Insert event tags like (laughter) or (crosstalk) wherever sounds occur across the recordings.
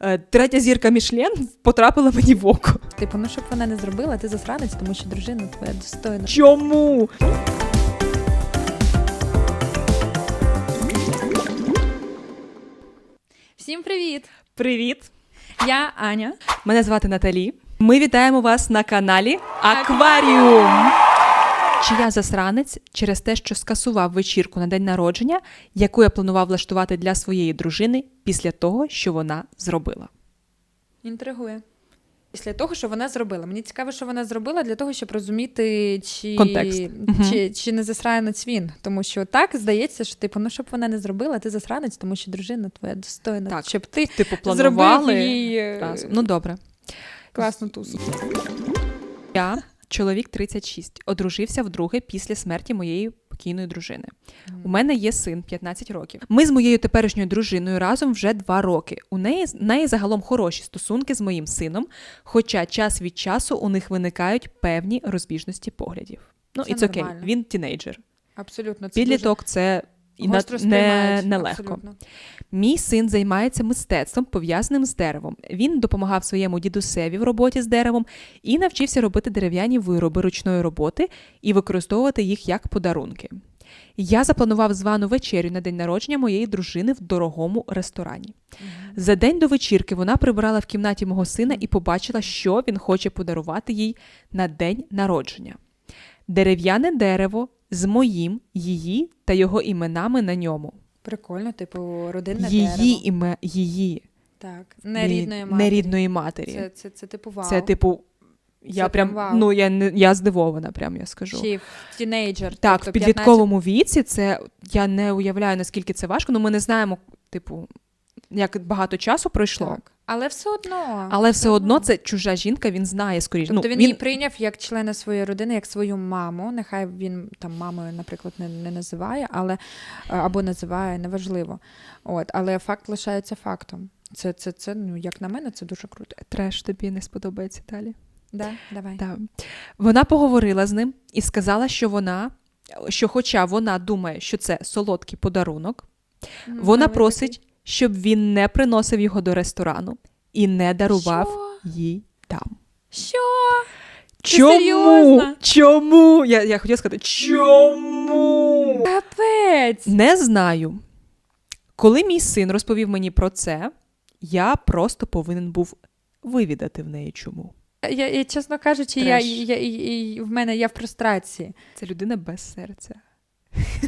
Е, Третя зірка Мішлен потрапила мені в око. Типу, ну щоб вона не зробила, ти засранець, тому що дружина твоя достойна. Чому? Всім привіт! Привіт! Я Аня. Мене звати Наталі. Ми вітаємо вас на каналі Акваріум. Чи я засранець через те, що скасував вечірку на день народження, яку я планував влаштувати для своєї дружини після того, що вона зробила? Інтригує. Після того, що вона зробила. Мені цікаво, що вона зробила для того, щоб розуміти, чи, Контекст. Чи, чи не засранець він. Тому що так здається, що типу, ну щоб вона не зробила, ти засранець, тому що дружина твоя достойна. Так. Щоб ти Типу, зробив планували їй е, разом. Ну добре. класну тусу. Я, чоловік 36, одружився вдруге після смерті моєї покійної дружини. У мене є син 15 років. Ми з моєю теперішньою дружиною разом вже два роки. У неї, в неї загалом хороші стосунки з моїм сином, хоча час від часу у них виникають певні розбіжності поглядів. Ну, Це і окей, він тінейджер. Абсолютно. Це Підліток це і на- не, нелегко. Абсолютно. Мій син займається мистецтвом, пов'язаним з деревом. Він допомагав своєму дідусеві в роботі з деревом і навчився робити дерев'яні вироби ручної роботи і використовувати їх як подарунки. Я запланував звану вечерю на день народження моєї дружини в дорогому ресторані. За день до вечірки вона прибирала в кімнаті мого сина і побачила, що він хоче подарувати їй на день народження. Дерев'яне дерево з моїм, її та його іменами на ньому. Прикольно, типу, родинне Її дерево. іме, її Так, не рідної не матері. рідної матері. Це, це, це типу вау. Це типу, я Це прям прям вау. ну я не я здивована, прям я скажу. В тінейджер. Так, тобто в підлітковому віці це я не уявляю наскільки це важко. Ну ми не знаємо, типу, як багато часу пройшло. Так. Але все одно. Але все одно це чужа жінка, він знає скоріше. Тобто ну, він, її прийняв як члена своєї родини, як свою маму. Нехай він там мамою, наприклад, не, не називає, але е, або називає, неважливо. От, але факт лишається фактом. Це, це, це, ну, як на мене, це дуже круто. треш тобі не сподобається далі. Да, давай. Да. Вона поговорила з ним і сказала, що вона, що, хоча вона думає, що це солодкий подарунок, М, вона просить, щоб він не приносив його до ресторану і не дарував їй там. Що? Чому? Чому? Я, я хотіла сказати, чому? Капець! Не знаю. Коли мій син розповів мені про це, я просто повинен був вивідати в неї чому. Я, я чесно кажучи, я, я, я, в мене я в прострації. Це людина без серця.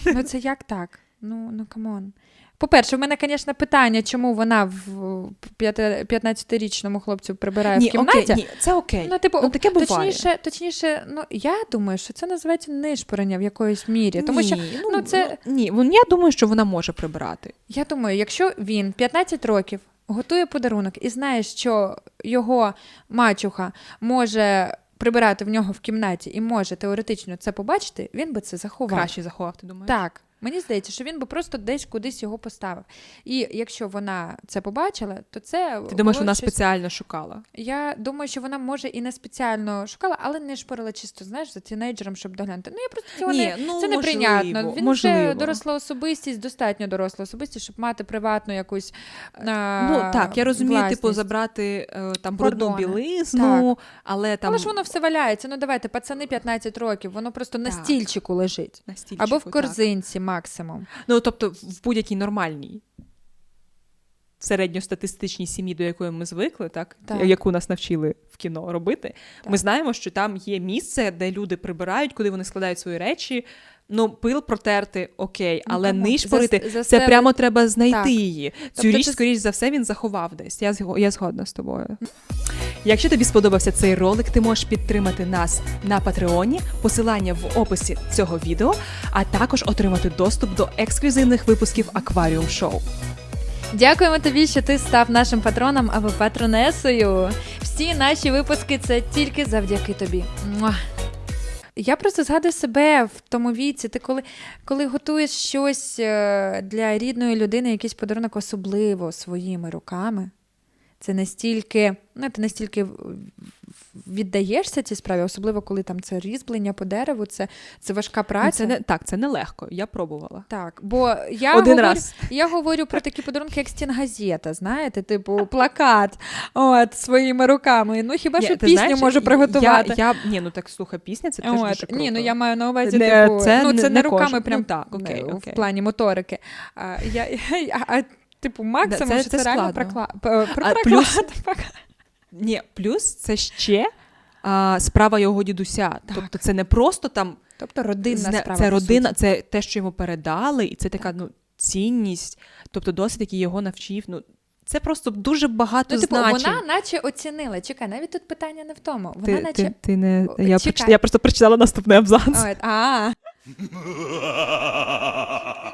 Ну це як так? Ну, ну камон. По-перше, в мене, звісно, питання, чому вона в п'яти- 15-річному хлопцю прибирає в кімнаті. окей, ні, це окей. Ну, типу, Ну, таке буває. точніше, точніше, ну я думаю, що це називається нишпорення в якоїсь мірі. Тому ні, що ну, це- ну, ні, я думаю, що вона може прибирати. я думаю, якщо він 15 років готує подарунок і знає, що його мачуха може прибирати в нього в кімнаті і може теоретично це побачити, він би це заховав. Краще заховав, ти думаєш? Так. Мені здається, що він би просто десь кудись його поставив. І якщо вона це побачила, то це Ти думаєш, вона щось- спеціально шукала? Я думаю, що вона може і не спеціально шукала, але не шпорила чисто, знаєш, за тінейджером, щоб доглянути. Ну я просто цього не ну, це неприйнятно. Він вже доросла особистість, достатньо доросла особистість, щоб мати приватну якусь а, Ну так, я розумію, типу, забрати е, там брудну білизну, але там Але ж воно все валяється. Ну давайте, пацани 15 років, воно просто на стільчику лежить. на стільчику, Або в так. Максимум. Ну, тобто, в будь-якій нормальній середньостатистичній сім'ї, до якої ми звикли, так, Так. яку нас навчили в кіно робити, Так. ми знаємо, що там є місце, де люди прибирають, куди вони складають свої речі. Ну, пил протерти, окей, Ну, але камон, нишпорити, зас- це застели- прямо треба знайти Так. її. Цю Тобто річ, це- скоріш за все, він заховав десь. Я, я згодна з тобою. Якщо тобі сподобався цей ролик, ти можеш підтримати нас на Патреоні, посилання в описі цього відео, а також отримати доступ до ексклюзивних випусків Акваріум Шоу. Дякуємо тобі, що ти став нашим патроном або патронесою. Всі наші випуски це тільки завдяки тобі. Я просто згадую себе в тому віці. Ти коли, коли готуєш щось е, для рідної людини, якийсь подарунок особливо своїми руками. Це настільки, ну, це настільки віддаєшся цій справі, особливо коли там це різьблення по дереву, це, це важка праця. Ну, Це не так, це нелегко. Я пробувала. Так, бо я Один говорю, раз. я говорю про такі подарунки, як стінгазета, знаєте, типу плакат от, своїми руками. Ну хіба Ні, що пісню знаєш, можу приготувати. Я, я, ні, ну так слухай, пісня це теж От, дуже круто. ні, ну я маю на увазі, Не, типу, це ну не- це не, не руками, кожен. прям Ну, так, окей, е, окей. в плані моторики. А, я, (laughs) а, а, типу, максимум, це- що це це, реально складно. прокла... про проклад. Ні, плюс це ще а, справа його дідуся. Так. Тобто це не просто там Тобто родинна зне- справа. це родина, суті. це те, що йому передали, і це така ну, цінність, тобто досвід, який його навчив. Ну, це просто дуже багато Ну, типу, значень. вона наче оцінила. Чекай, навіть тут питання не в тому. Вона ти, наче. ти, ти не... О, я, чекай. я просто прочитала наступний абзац. От, а. (laughs)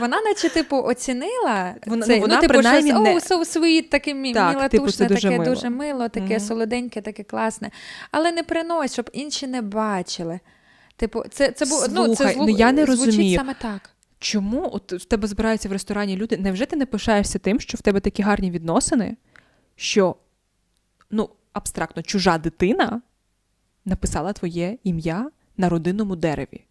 Вона, наче, типу, оцінила Вона- цей, ну, вона ну, типу, принаймні щось, не- о, so sweet, таке мі- Так, мілатушне, типу, це дуже таке мило. дуже мило, таке Мгм. солоденьке, таке класне. Але не принось, щоб інші не бачили. Типу, це, це, бу- ну, це Слухай, зву- ну, я не звучить розумію. саме так. Чому от в тебе збираються в ресторані люди? Невже ти не пишаєшся тим, що в тебе такі гарні відносини, що ну, абстрактно чужа дитина написала твоє ім'я на родинному дереві?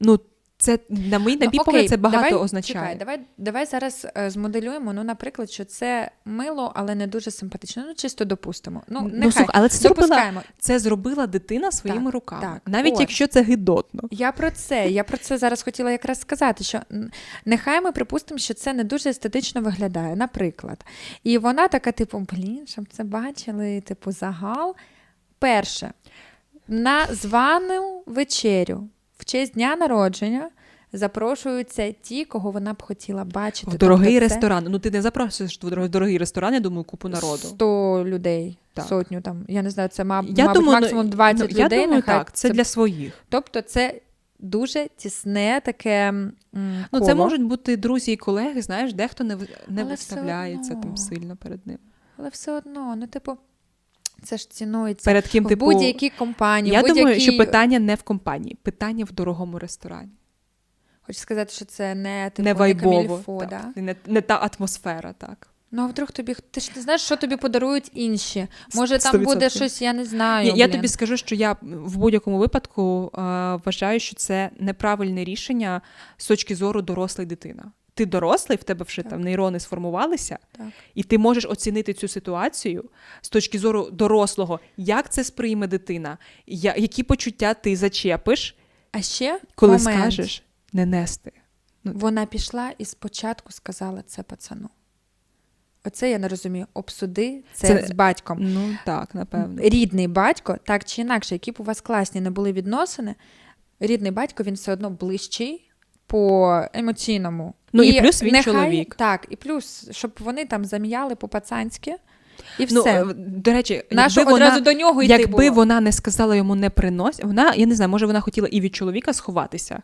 Ну, це на мій на Ну, мій окей, погляд, це багато давай, означає. Чекай, давай, давай зараз е, змоделюємо, ну, наприклад, що це мило, але не дуже симпатично. Ну, чисто допустимо. Ну, Ну, нехай, слухай, але це зробила, це зробила дитина своїми Так, руками. так, Навіть от. якщо це гидотно. Я про це. Я про це зараз хотіла якраз сказати, що нехай ми припустимо, що це не дуже естетично виглядає, наприклад. І вона така, типу, блін, щоб це бачили, типу, загал. Перше, на звану вечерю честь дня народження запрошуються ті, кого вона б хотіла бачити. В дорогий Тобто це ресторан. Ну ти не запрошуєш в дорогий- ресторан, я думаю, купу народу. 100 людей, Так. сотню там. Я не знаю, це маб, Я мабуть, думаю, ну, максимум 20 ну, я людей. думаю, нехай так, це для своїх. Тобто це дуже тісне таке. м, Ну, це можуть бути друзі і колеги, знаєш, дехто не, не Але виставляється там сильно перед ним. Але все одно, ну, типу, це ж цінується Перед ким в типу. будь-якій компанії. Я будь-якій... думаю, що питання не в компанії, питання в дорогому ресторані. Хочу сказати, що це не типу, не вайбово. камільфо, так. да? Не, не та атмосфера, так. Ну, а вдруг тобі ти ж не знаєш, що тобі подарують інші. Може, там 100%. буде щось, я не знаю. Ні, я тобі скажу, що я в будь-якому випадку е, вважаю, що це неправильне рішення з точки зору дорослої дитина. Ти дорослий, в тебе вже Так. там нейрони сформувалися, Так. і ти можеш оцінити цю ситуацію з точки зору дорослого, як це сприйме дитина, я, які почуття ти зачепиш, А ще коли момент. скажеш не нести. Вона пішла і спочатку сказала це пацану. Оце я не розумію. Обсуди це, Це- з батьком. Ну так, напевно. Рідний батько, так чи інакше, які б у вас класні не були відносини, рідний батько він все одно ближчий по емоційному. Ну, і плюс він чоловік. Так, і плюс, щоб вони там зам'яли по-пацанськи, і Ну, все. е, до речі, Нащо якби одразу вона, до нього йти якби було? вона не сказала йому не принось, вона, я не знаю, може вона хотіла і від чоловіка сховатися,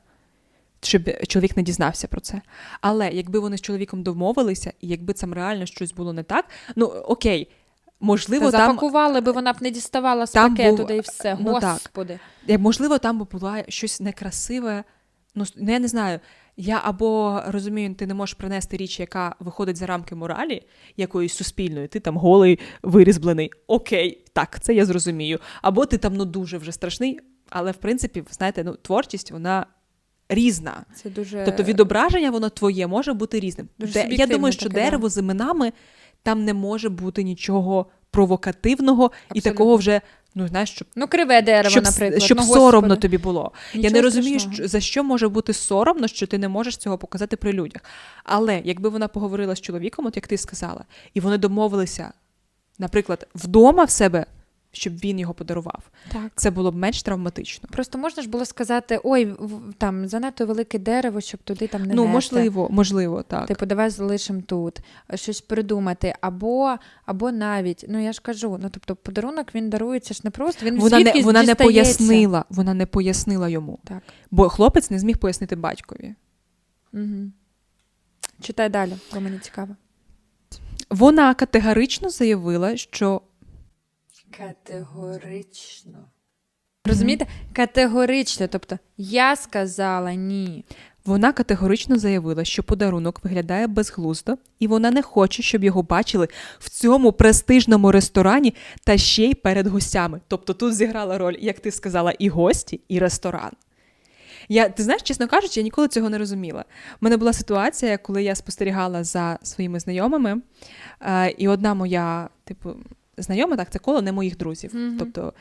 щоб чоловік не дізнався про це. Але якби вони з чоловіком домовилися, і якби там реально щось було не так, ну окей, можливо, Та там запакували би, вона б не діставала з пакету, був- де і все. ну. Господи. Е, Можливо, там би була щось некрасиве. Ну, ну, я не знаю. Я або розумію, ти не можеш принести річ, яка виходить за рамки моралі, якоїсь суспільної, ти там голий, вирізблений. Окей, так, це я зрозумію. Або ти там ну дуже вже страшний, але в принципі, знаєте, ну творчість вона різна. Це дуже... Тобто відображення воно твоє може бути різним. Дуже Де, я думаю, що таке, да. дерево з іменами там не може бути нічого провокативного і такого вже, ну знаєш, щоб Ну, криве дерево, щоб, наприклад. щоб ну, соромно тобі було. я Нічого не розумію, що, за що може бути соромно, що ти не можеш цього показати при людях. Але якби вона поговорила з чоловіком, от як ти сказала, і вони домовилися, наприклад, вдома в себе, щоб він його подарував, Так. це було б менш травматично. Просто можна ж було сказати, ой, там занадто велике дерево, щоб туди там не ну, нести. можливо, можливо, так. Типу, давай залишимо тут, щось придумати. Або, або навіть, ну я ж кажу, ну тобто подарунок він дарується ж не просто, він вона не, вона не пояснила, вона не пояснила йому. Так. Бо хлопець не зміг пояснити батькові. Угу. Читай далі, бо мені цікаво. Вона категорично заявила, що Категорично. Розумієте? Категорично. Тобто, я сказала ні. Вона категорично заявила, що подарунок виглядає безглуздо, і вона не хоче, щоб його бачили в цьому престижному ресторані та ще й перед гостями. Тобто тут зіграла роль, як ти сказала, і гості, і ресторан. Я, ти знаєш, чесно кажучи, я ніколи цього не розуміла. У мене була ситуація, коли я спостерігала за своїми знайомими, е, і одна моя, типу, знайома, так, це коло не моїх друзів. Мгм. Тобто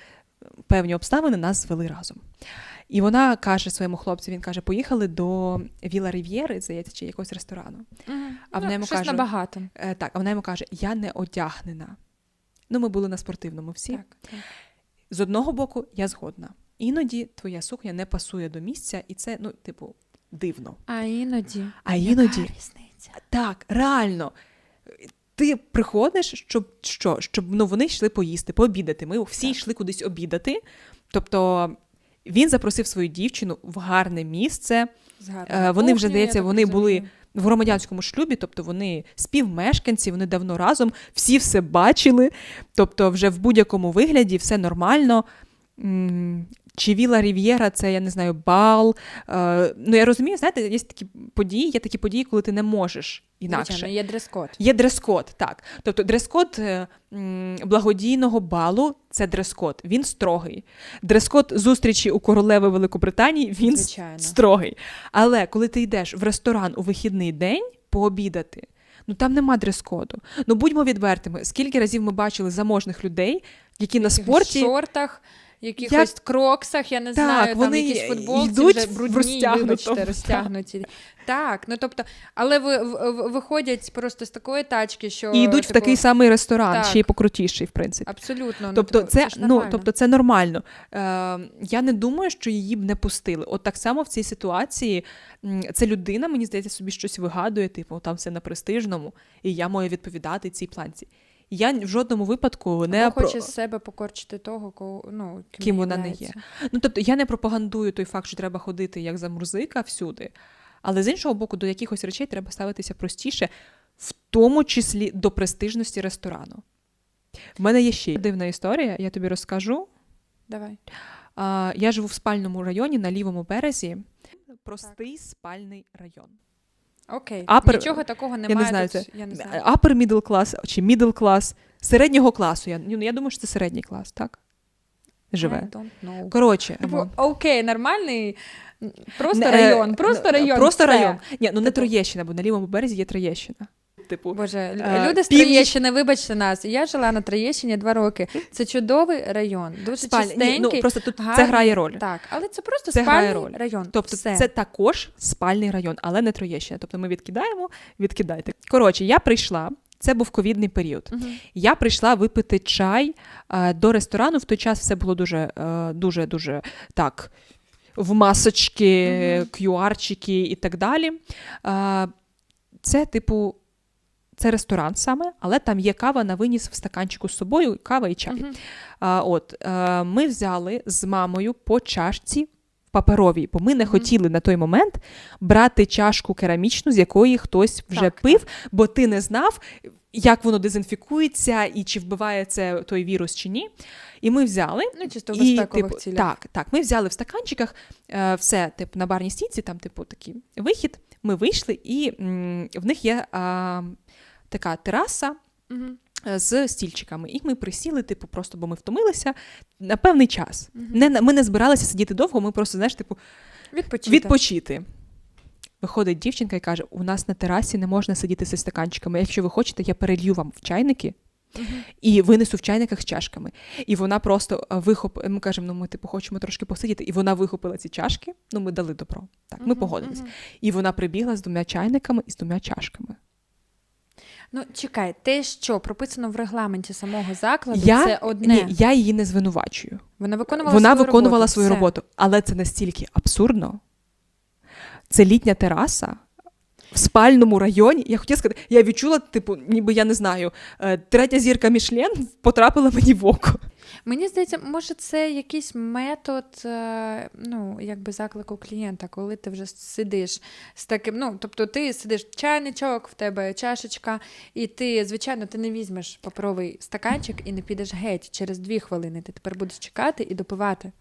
певні обставини нас звели разом. І вона каже своєму хлопцю: він каже: поїхали до Віла Рів'єри, здається, чи якогось ресторану. А вона йому щось каже- набагато. Е, так, а вона йому каже: Я не одягнена. Ну, ми були на спортивному всі. Так, так. З одного боку, я згодна. Іноді твоя сукня не пасує до місця, і це, ну, типу, дивно. А іноді. А іноді- Яка різниця? Так, реально. Ти приходиш, щоб що? Щоб ну, вони йшли поїсти, пообідати. Ми всі йшли кудись обідати. Тобто він запросив свою дівчину в гарне місце. Е, вони вже, здається, вони були в громадянському шлюбі, тобто вони співмешканці, вони давно разом, всі все бачили. Тобто, вже в будь-якому вигляді все нормально. Чи Віла Рів'єра, це я не знаю, бал. Е, ну я розумію, знаєте, є такі події, є такі події, коли ти не можеш інакше. Звичайно, є дрес-код. Є дрес-код, так. Тобто дрес-код е, благодійного балу це дрес-код. Він строгий. Дрес-код зустрічі у королеви Великобританії він Звичайно. строгий. Але коли ти йдеш в ресторан у вихідний день пообідати, ну там нема дрес-коду. Ну будьмо відвертими, скільки разів ми бачили заможних людей, які на спорті шортах, якихось кроксах, я не Так, знаю, там вони якісь футболці йдуть вже брудні, вибачте, так. розтягнуті. Так, ну тобто, але ви, в- в- виходять просто з такої тачки, що і йдуть в типу, такий самий ресторан, так. ще й покрутіший, в принципі. Абсолютно. Тобто, ну, це, ж ну, тобто це нормально. Е, я не думаю, що її б не пустили. От так само в цій ситуації це людина, мені здається, собі щось вигадує, типу, там все на престижному, і я маю відповідати цій планці. Я в жодному випадку не Або хоче з себе покорчити того, кого, ну, ким, Ким вона не являється. Ну, тобто, я не пропагандую той факт, що треба ходити як за мурзика всюди. Але з іншого боку, до якихось речей треба ставитися простіше, в тому числі до престижності ресторану. В мене є ще дивна історія, я тобі розкажу. Давай. А, я живу в спальному районі на лівому березі. Простий спальний район. Окей. Upper- Нічого такого Я немає. не знаю, тут, це я не знаю. upper middle class чи middle class, середнього класу. Я, ну, я думаю, що це середній клас, так? Живе. Коротше, Типу, ну, окей, нормальний, просто не, е, район, просто ну, район. Просто все. район. Ні, ну не Типу- Троєщина, бо на лівому березі є Троєщина. Типу, Боже, Е, люди з північ- Троєщини, вибачте нас. Я жила на Троєщині два роки. Це чудовий район, дуже спаль... Ні, ну, просто тут це грає роль. Так, але це просто Це спальний роль. район. Тобто Все. це також спальний район, але не Троєщина. Тобто ми відкидаємо, відкидайте. Коротше, я прийшла. Це був ковідний період. Мгм. Я прийшла випити чай е, до ресторану. В той час все було дуже, е, дуже, дуже так. В масочки, Мгм. QR-чики і так далі. Е, Це, типу, це ресторан саме, але там є кава на виніс в стаканчику з собою, кава і чай. Мгм. А, от, е, ми взяли з мамою по чашці паперовій, бо ми не Мгм. хотіли на той момент брати чашку керамічну, з якої хтось вже Так, пив, бо ти не знав, як воно дезінфікується і чи вбиває це той вірус чи ні. І ми взяли. Ну, чисто в І, типу, цілях. так, так, ми взяли в стаканчиках е, все, типу, на барній стійці, там, типу, такий вихід. Ми вийшли, і м, в них є а, така тераса, е, з стільчиками. І ми присіли, типу, просто бо ми втомилися на певний час. Мгм. Не, ми не збиралися сидіти довго, ми просто, знаєш, типу, Відпочити. відпочити. Виходить дівчинка і каже: у нас на терасі не можна сидіти зі стаканчиками. Якщо ви хочете, я перелью вам в чайники Мгм. і винесу в чайниках з чашками. І вона просто е, вихоп... Ми кажемо, ну ми типу хочемо трошки посидіти. І вона вихопила ці чашки. Ну, ми дали добро. Так, ми Мгм, погодились. мгм. І вона прибігла з двома чайниками і з двома чашками. Ну, чекай, те, що прописано в регламенті самого закладу, Я, це одне. Ні, я її не звинувачую. Вона виконувала Вона свою виконувала роботу. свою Все. роботу, але це настільки абсурдно. Це літня тераса в спальному районі. Я хотіла сказати, я відчула, типу, ніби я не знаю, е, третя зірка Мішлен потрапила мені в око. Мені здається, може, це якийсь метод е, ну, якби заклику клієнта, коли ти вже сидиш з таким. Ну, тобто ти сидиш чайничок, в тебе чашечка, і ти, звичайно, ти не візьмеш паперовий стаканчик і не підеш геть через дві хвилини. Ти тепер будеш чекати і допивати.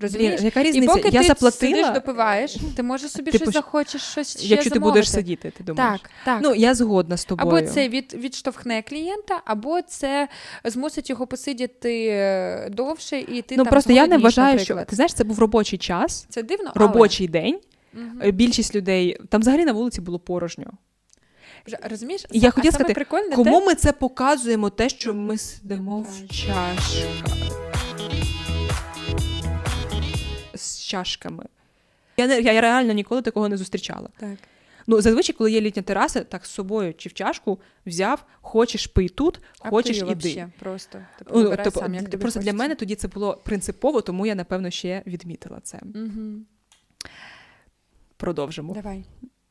Розумієш? Яка І різниця? поки я ти заплатила. сидиш, допиваєш, ти можеш собі Типу щось захочеш, щось ще Якщо ти будеш сидіти, ти думаєш. Так, так. Ну, я згодна з тобою. Або це від, відштовхне клієнта, або це змусить його посидіти е, довше, і ти ну там просто я не вважаю, що ти знаєш, це був робочий час, це дивно, але... робочий день. Мгм. Е, Більшість людей там взагалі на вулиці було порожньо. Розумієш? І я хотіла сказати, Кому те, ми це показуємо, те, що ми сидимо в чашках чашками. Я, не, я реально ніколи такого не зустрічала. Так. Ну, зазвичай, коли є літня тераса, так з собою чи в чашку взяв, хочеш пий тут, хочеш ти іди. вообще просто. Типу, Ну, вибирай типу, сам, як тобі просто для мене тоді це було принципово, тому я напевно ще відмітила це. Угу. Продовжимо. Давай.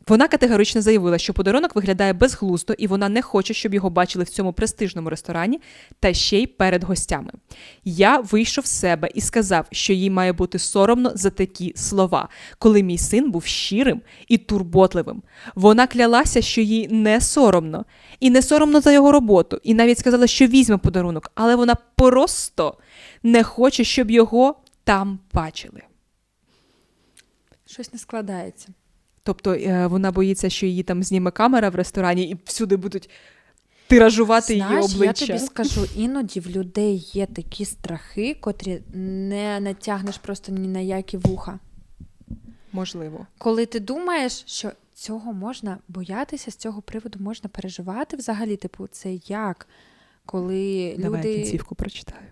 Вона категорично заявила, що подарунок виглядає безглуздо, і вона не хоче, щоб його бачили в цьому престижному ресторані та ще й перед гостями. Я вийшов з себе і сказав, що їй має бути соромно за такі слова, коли мій син був щирим і турботливим. Вона клялася, що їй не соромно, і не соромно за його роботу, і навіть сказала, що візьме подарунок, але вона просто не хоче, щоб його там бачили. Щось не складається. Тобто е, вона боїться, що її там зніме камера в ресторані і всюди будуть тиражувати її обличчя. я тобі скажу, іноді в людей є такі страхи, котрі не натягнеш просто ні на які вуха. Можливо. Коли ти думаєш, що цього можна боятися, з цього приводу можна переживати взагалі, типу, це як? Коли Давай люди. кінцівку прочитаю.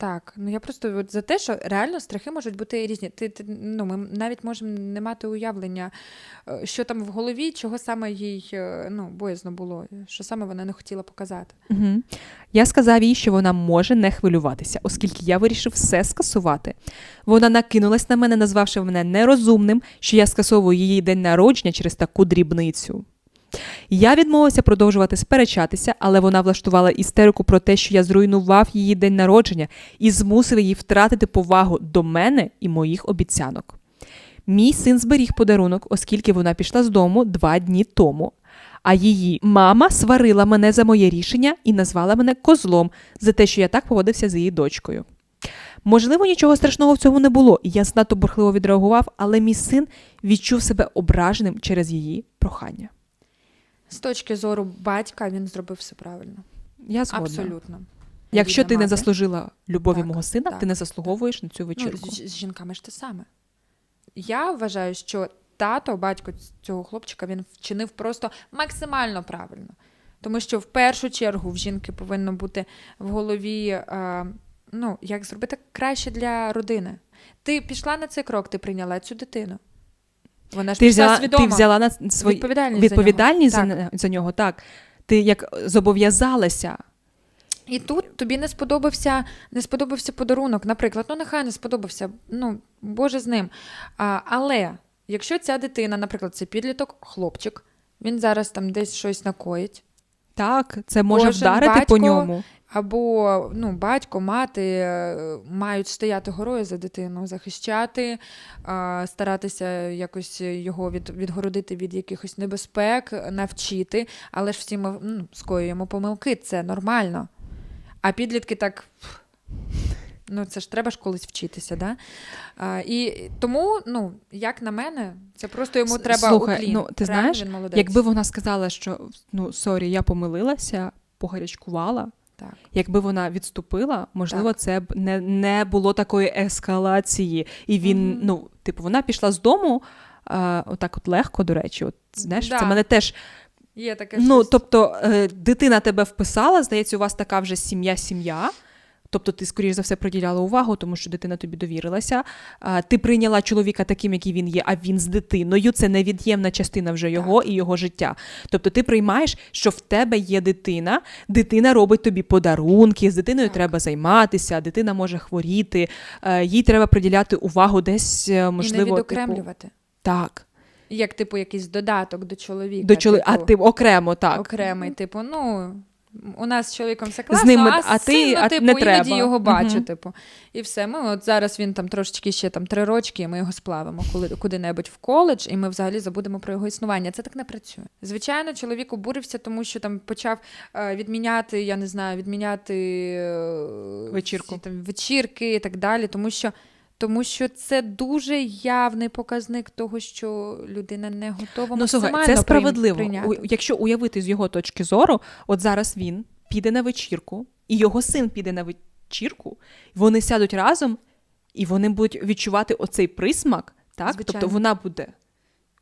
Так, ну я просто от за те, що реально страхи можуть бути різні. Ти, ти ну ми навіть можемо не мати уявлення, е, що там в голові, чого саме їй е, ну боязно було, що саме вона не хотіла показати. Угу. Я сказав їй, що вона може не хвилюватися, оскільки я вирішив все скасувати. Вона накинулась на мене, назвавши мене нерозумним, що я скасовую її день народження через таку дрібницю. Я відмовився продовжувати сперечатися, але вона влаштувала істерику про те, що я зруйнував її день народження і змусив її втратити повагу до мене і моїх обіцянок. Мій син зберіг подарунок, оскільки вона пішла з дому два дні тому. А її мама сварила мене за моє рішення і назвала мене козлом за те, що я так поводився з її дочкою. Можливо, нічого страшного в цьому не було, і я знато бурхливо відреагував, але мій син відчув себе ображеним через її прохання. З точки зору батька він зробив все правильно. Я згодна. Абсолютно. Якщо ти не мати. заслужила любові Так, мого сина, так, ти не заслуговуєш на цю вечірку. Ну, з, з жінками ж те саме. Я вважаю, що тато, батько цього хлопчика, він вчинив просто максимально правильно. Тому що в першу чергу в жінки повинно бути в голові, е, ну, як зробити краще для родини. Ти пішла на цей крок, ти прийняла цю дитину. Вона ж ти взяла, свідомо. ти взяла на свої відповідальність, відповідальність за за, нього. не- за нього, так. Ти як зобов'язалася. І тут тобі не сподобався, не сподобався подарунок, наприклад, ну нехай не сподобався, ну Боже з ним. А, але якщо ця дитина, наприклад, це підліток, хлопчик, він зараз там десь щось накоїть, Так, це може Кожен вдарити батько по ньому. або ну, батько, мати е, мають стояти горою за дитину, захищати, старатися якось його від, відгородити від якихось небезпек, навчити, але ж всі ми ну, скоюємо помилки, це нормально. А підлітки так. Ну, це ж треба ж колись вчитися, да? А, і тому, ну, як на мене, це просто йому треба слухай, уклін. ну, ти Реально знаєш, він молодець. Якби вона сказала, що ну сорі, я помилилася, погарячкувала. Так. Якби вона відступила, можливо, Так. це б не, не було такої ескалації. І він, Мгм. ну, типу, вона пішла з дому, а, отак от легко, до речі. От, знаєш, Да. це мене теж. Є таке Ну, щось. тобто, е, дитина тебе вписала, здається, у вас така вже сім'я-сім'я. Тобто ти, скоріш за все, приділяла увагу, тому що дитина тобі довірилася. Ти прийняла чоловіка таким, який він є, а він з дитиною. Це невід'ємна частина вже його і його життя. Тобто ти приймаєш, що в тебе є дитина, дитина робить тобі подарунки, з дитиною Так. треба займатися, дитина може хворіти, е, їй треба приділяти увагу десь, е, і можливо, не типу, відокремлювати. так. Як, типу, якийсь додаток до чоловіка. До чоли... А типу, ти окремо, так. окремий, типу, ну. У нас з чоловіком все класно, ними- а, а ти- сильно, а типу, не іноді треба. його бачу, Мгм. типу. І все. Ми от зараз він там трошечки ще там три рочки, і ми його сплавимо коли, куди-небудь в коледж, і ми взагалі забудемо про його існування. Це так не працює. Звичайно, чоловік обурився, тому що там почав е, відміняти, я не знаю, відміняти е, Вечірку. всі там вечірки і так далі, тому що Тому що це дуже явний показник того, що людина не готова Ну, максимально це справедливо. прийняти. Якщо уявити з його точки зору, от зараз він піде на вечірку, і його син піде на вечірку, вони сядуть разом, і вони будуть відчувати оцей присмак, так? Звичайно. Тобто вона буде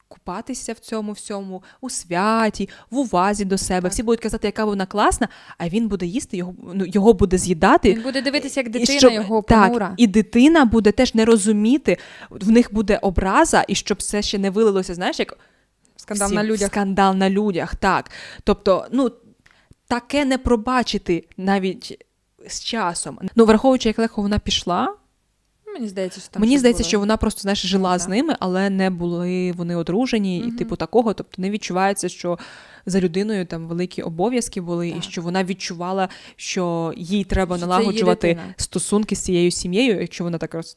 купатися в цьому всьому, у святі, в увазі до себе. Так. Всі будуть казати, яка вона класна, а він буде їсти, його, ну, його буде з'їдати. Він буде дивитися, як І дитина щоб- його так, і дитина буде теж не розуміти, в них буде образа, і щоб це ще не вилилося, знаєш, як Скандал всі- на людях. Скандал на людях, так. Тобто, ну, таке не пробачити навіть з часом. Ну, враховуючи, як легко вона пішла, Мені здається, що там мені здається, було. що вона просто знаєш, жила так. з ними, але не були вони одружені, і типу такого. Тобто не відчувається, що за людиною там великі обов'язки були, і що вона відчувала, що їй треба Що налагоджувати стосунки з цією сім'єю, якщо вона так роз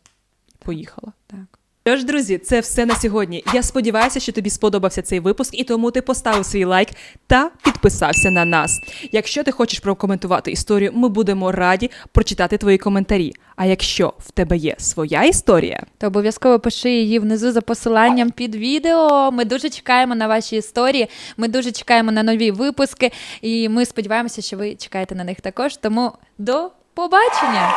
поїхала. Так. Тож, друзі, це все на сьогодні. Я сподіваюся, що тобі сподобався цей випуск, і тому ти поставив свій лайк та підписався на нас. Якщо ти хочеш прокоментувати історію, ми будемо раді прочитати твої коментарі. А якщо в тебе є своя історія, То обов'язково пиши її внизу за посиланням під відео. Ми дуже чекаємо на ваші історії. Ми дуже чекаємо на нові випуски, і ми сподіваємося, що ви чекаєте на них також. Тому до побачення!